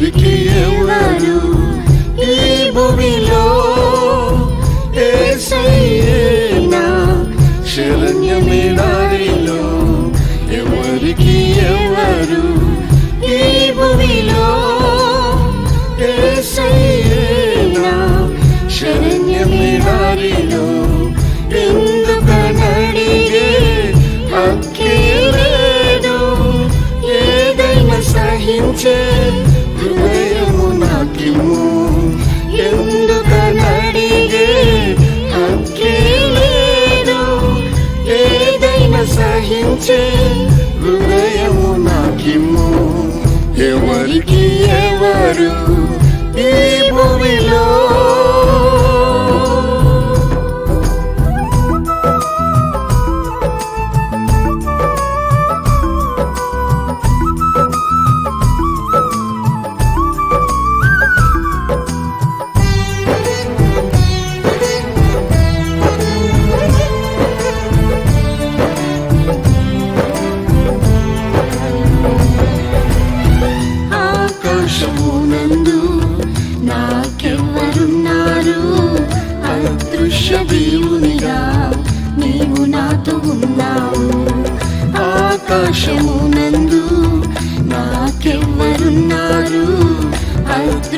ఎవరికి ఎవరు ఈ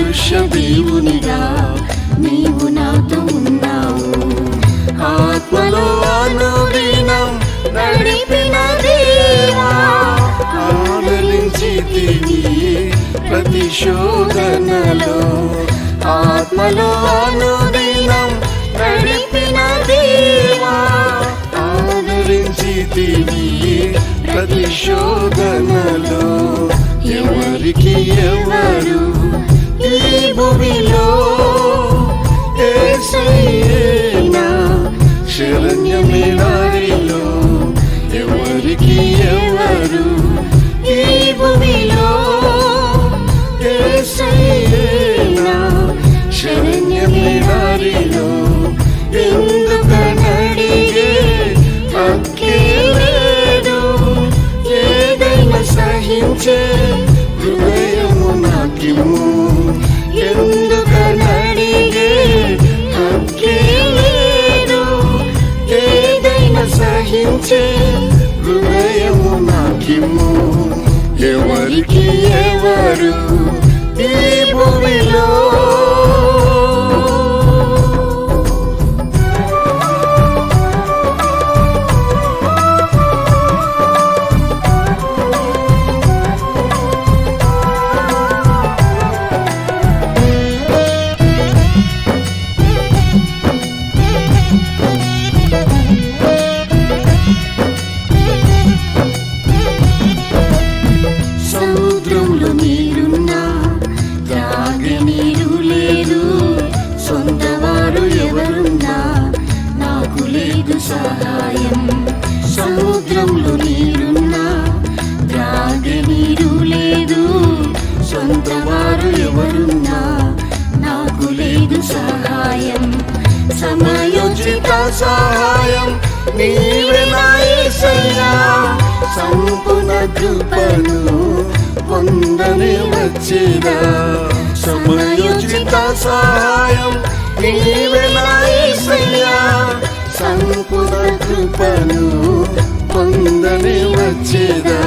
అదృశ్య దేవునిగా నీవు నాతో ఉన్నావు. ఆత్మలో అనుదినం నడిపిన దేవా ఆదరించితివి ప్రతి శోధనలో ఆత్మలో అనుదినం నడిపిన దేవా ఆదరించితివి ప్రతి శోధనలో ఎవరికి ఎవరు ఈ భూమిలో ఏసయ్యేనా సమయోచిత సహాయం నీవే నా యేసయ్యా సంపూర్ణ కృపను పొందని వచ్చేదా సమయోచిత సహాయం నీవే నా యేసయ్యా సంపూర్ణ కృపను పొందని వచ్చేదా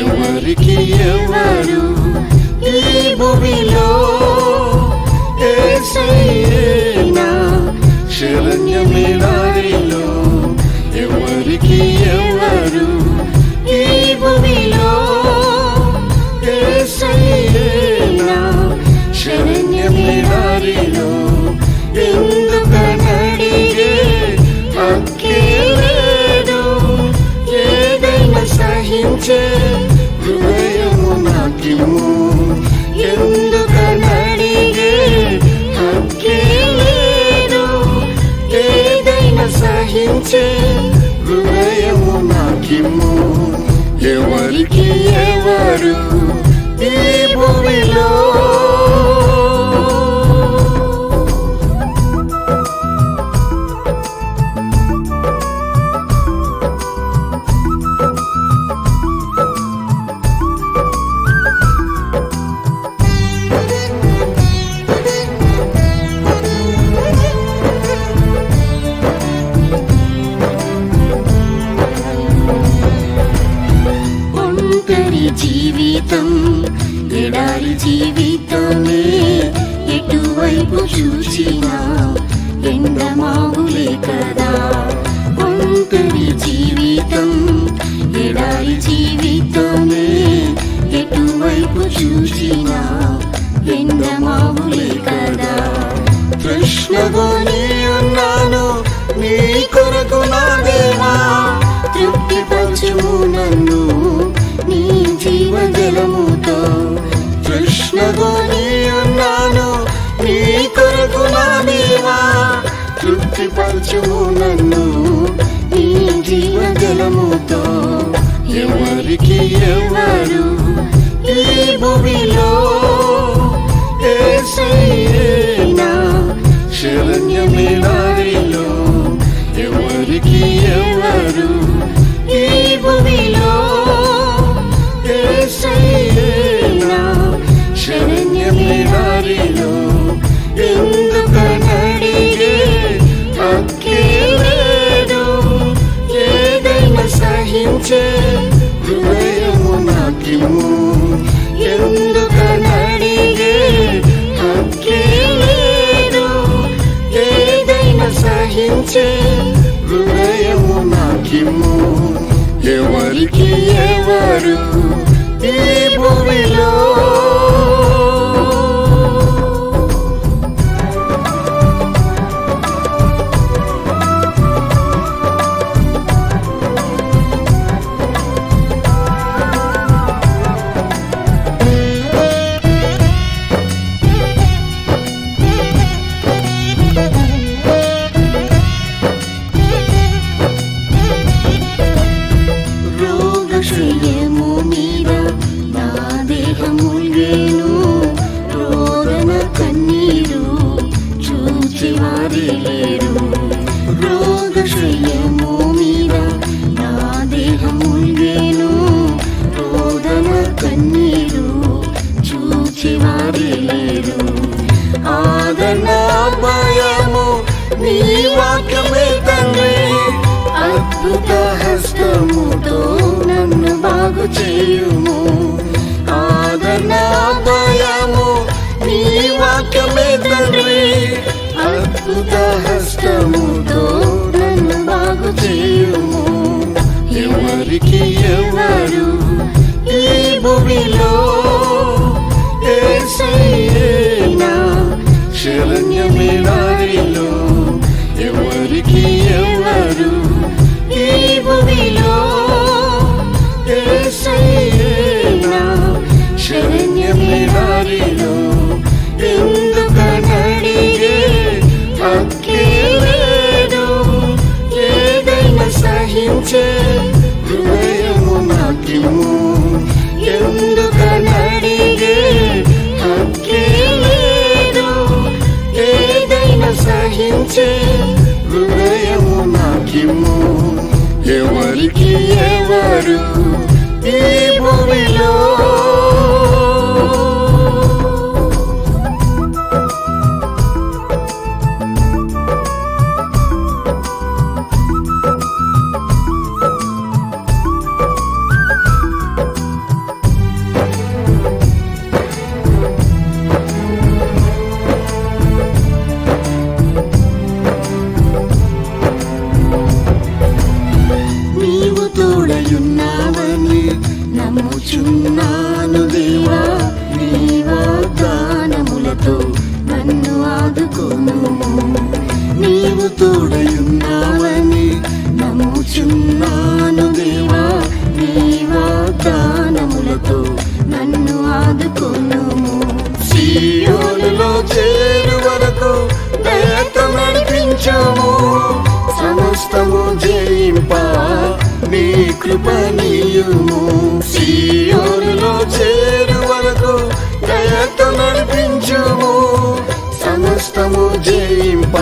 ఎవరికి ఎవరు ఈ భూమిలో ఏసయ్యేనా శరణ్యమే దారిలో ఎవరికి ఎవరు ఈ భూమిలో సహించే హృదయము నాకిము ఎవరికి ఎవరు ఈ భూమిలో చూచినా ఎండమావులే కదా. ఒంటరి జీవితం ఎడారి జీవితమే. ఎటువైపు చూచినా ఎండమావులే కదా. కృష్ణగోని ఉన్నాను నీ కొరకు నా దేవా తృప్తిపరచుము నన్ను నీ జీవజలముతో. కృష్ణగోని ఉన్నాను కొరకు నా దేవా తృప్తిపరచుము నన్ను నీ జీవ జలముతో ఎవరికి ఎవరు ఈ భూమిలో ఏసయ్యేనా ఎవరు హస్తముతో నన్ను బాగు చేయుము. ఆదరణ భయము నీ వాక్యమే తండ్రి. అద్భుత హస్తముతో నన్ను బాగు చేయుము. ఎవరికి ఎవరు ఈ భూమిలో ఏదైనా సహించే హృదయము నాకిము ఎందుకనడిగే హక్కే లేదు. ఏదైనా సహించే హృదయము నాకిము ఎవరికి ఎవరు ఈ భూమిలో నీ కృప నీయుము సియోనులో చేరు వరకు దయతో నడిపించుము. సమస్తము జయింప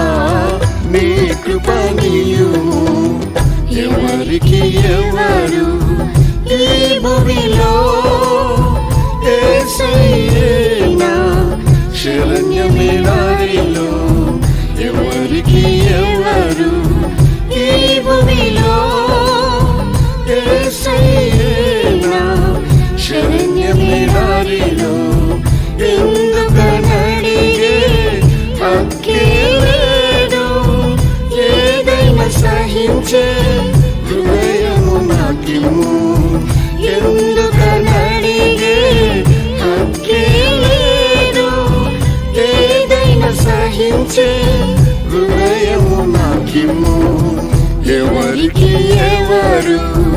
నీ కృప ఎవరు